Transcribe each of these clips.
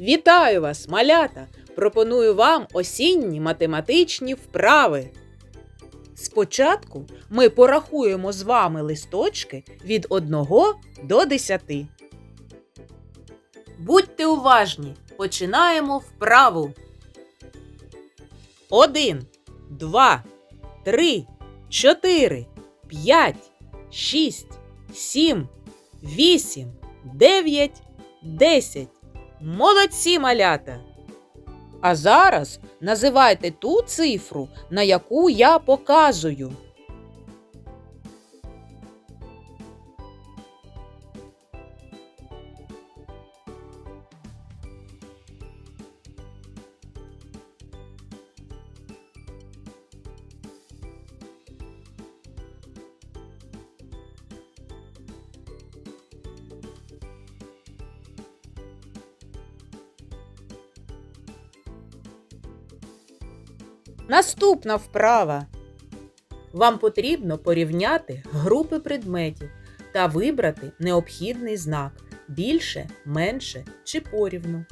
Вітаю вас, малята! Пропоную вам осінні математичні вправи. Спочатку ми порахуємо з вами листочки від 1 до 10. Будьте уважні, починаємо вправу. 1, 2, 3, 4, 5, 6, 7, 8, 9, 10. Молодці малята! А зараз називайте ту цифру, на яку я показую. Наступна вправа. Вам потрібно порівняти групи предметів та вибрати необхідний знак більше, менше чи порівну.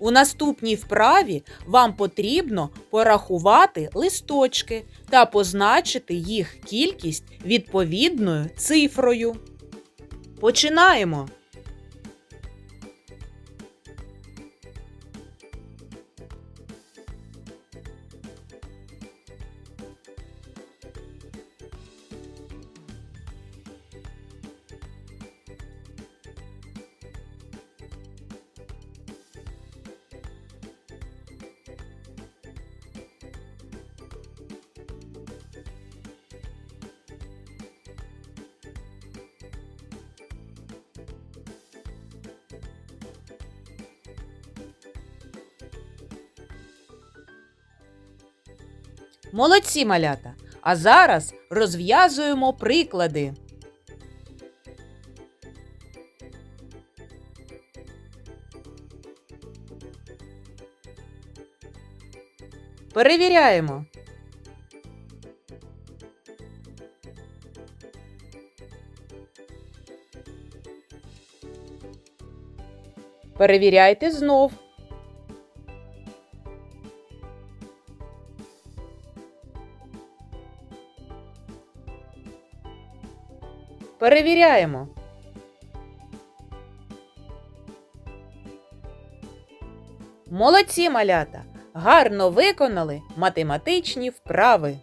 У наступній вправі вам потрібно порахувати листочки та позначити їх кількість відповідною цифрою. Починаємо. Молодці малята! А зараз розв'язуємо приклади. Перевіряємо. Перевіряйте знов. Перевіряємо. Молодці малята! Гарно виконали математичні вправи.